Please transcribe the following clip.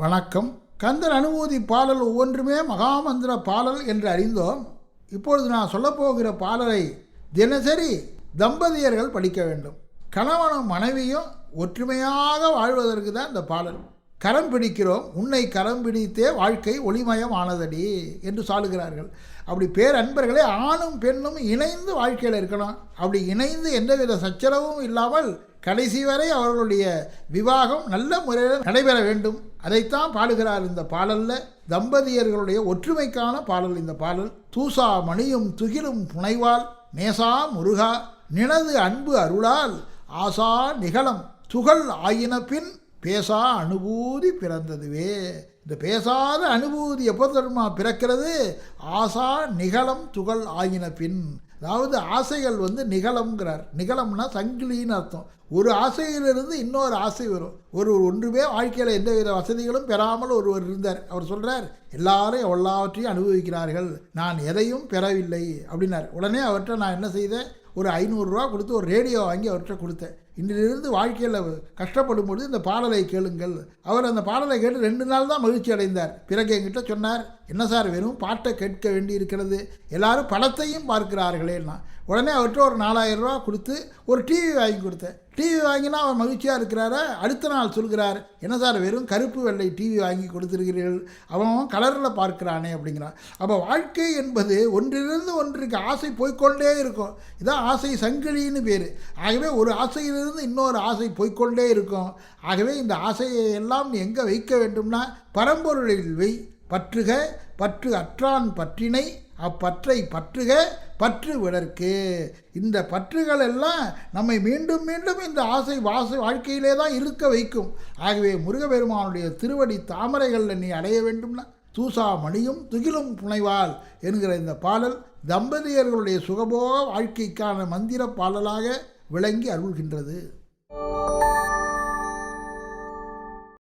வணக்கம். கந்தர் அனுபூதி பாடல் ஒவ்வொன்றுமே மகாமந்திர பாடல் என்று அறிந்தோம். இப்பொழுது நான் சொல்லப்போகிற பாடலை தினசரி தம்பதியர்கள் படிக்க வேண்டும். கணவனும் மனைவியும் ஒற்றுமையாக வாழ்வதற்கு தான் இந்த பாடல். கரம் பிடிக்கிறோம். உன்னை கரம் பிடித்தே வாழ்க்கை ஒளிமயமானதடி என்று சாளுகிறார்கள் அப்படி பேர் அன்பர்களே ஆணும் பெண்ணும் இணைந்து வாழ்க்கையில் இருக்கணும். அப்படி இணைந்து எந்தவித சச்சரவும் இல்லாமல் கடைசி வரை அவர்களுடைய விவாகம் நல்ல முறையில் நடைபெற வேண்டும். அதைத்தான் பாடுகிறார் இந்த பாடலில். தம்பதியர்களுடைய ஒற்றுமைக்கான பாடல் இந்த பாடல். தூசா மணியும் துகிலும் புனைவால் நேசா முருகா நினது அன்பு அருளால் ஆசா நிகழம் துகள் ஆயின பின் பேசா அனுபூதி பிறந்ததுவே. இந்த பேசாத அனுபூதி எப்போ தருமா பிறக்கிறது ஆசா நிகழம் துகள் ஆகின பின். அதாவது ஆசைகள் வந்து நிகழம்ங்கிறார். நிகழம்னா சங்கிலின்னு அர்த்தம். ஒரு ஆசையிலிருந்து இன்னொரு ஆசை வரும். ஒரு ஒன்றுமே வாழ்க்கையில் எந்தவித வசதிகளும் பெறாமல் ஒருவர் இருந்தார். அவர் சொல்கிறார் எல்லாரும் எல்லாவற்றையும் அனுபவிக்கிறார்கள். நான் எதையும் பெறவில்லை. அப்படின்னார். உடனே அவர்கிட்ட நான் என்ன செய்தேன்? ஒரு ஐநூறுரூவா கொடுத்து ஒரு ரேடியோ வாங்கி அவர்கிட்ட கொடுத்தேன். இன்றிலிருந்து வாழ்க்கையில் கஷ்டப்படும் பொழுது இந்த பாடலை கேளுங்கள். அவர் அந்த பாடலை கேட்டு ரெண்டு நாள் தான் மகிழ்ச்சி அடைந்தார். பிறகு என்கிட்ட சொன்னார் என்ன சார் வெறும் பாட்டை கேட்க வேண்டி இருக்கிறது. எல்லாரும் படத்தையும் பார்க்கிறார்களேன்னா உடனே அவர்கிட்ட ஒரு நாலாயிரம் ரூபா கொடுத்து ஒரு டிவி வாங்கி கொடுத்தேன். டிவி வாங்கினா அவர் மகிழ்ச்சியாக இருக்கிறாரா? அடுத்த நாள் சொல்கிறார் என்ன சார் வெறும் கருப்பு வெள்ளை டிவி வாங்கி கொடுத்துருக்கிறீர்கள். அவன் கலரில் பார்க்கிறானே அப்படிங்கிறான் அப்போ வாழ்க்கை என்பது ஒன்றிலிருந்து ஒன்றுக்கு ஆசை போய்க்கொண்டே இருக்கும். இதான் ஆசை சங்கிலின்னு பேர். ஆகவே ஒரு ஆசையிலிருந்து இன்னொரு ஆசை போய்க்கொண்டே இருக்கும். ஆகவே இந்த ஆசையை எல்லாம் எங்கே வைக்க வேண்டும்னா பரம்பொருளில் வை. பற்றுக பற்று அற்றான் பற்றினை அப்பற்றை பற்றுக பற்று விடற்கு. இந்த பற்றுகள் எல்லாம் நம்மை மீண்டும் மீண்டும் இந்த ஆசை வாச வாழ்க்கையிலே தான் இருக்க வைக்கும். ஆகவே முருகபெருமானுடைய திருவடி தாமரைகளில் நீ அடைய வேண்டும்னா தூசா மணியும் துகிலும் புனைவாள் என்கிற இந்த பாடல் தம்பதியர்களுடைய சுகபோக வாழ்க்கைக்கான மந்திர பாடலாக விளங்கி அருள்கின்றது.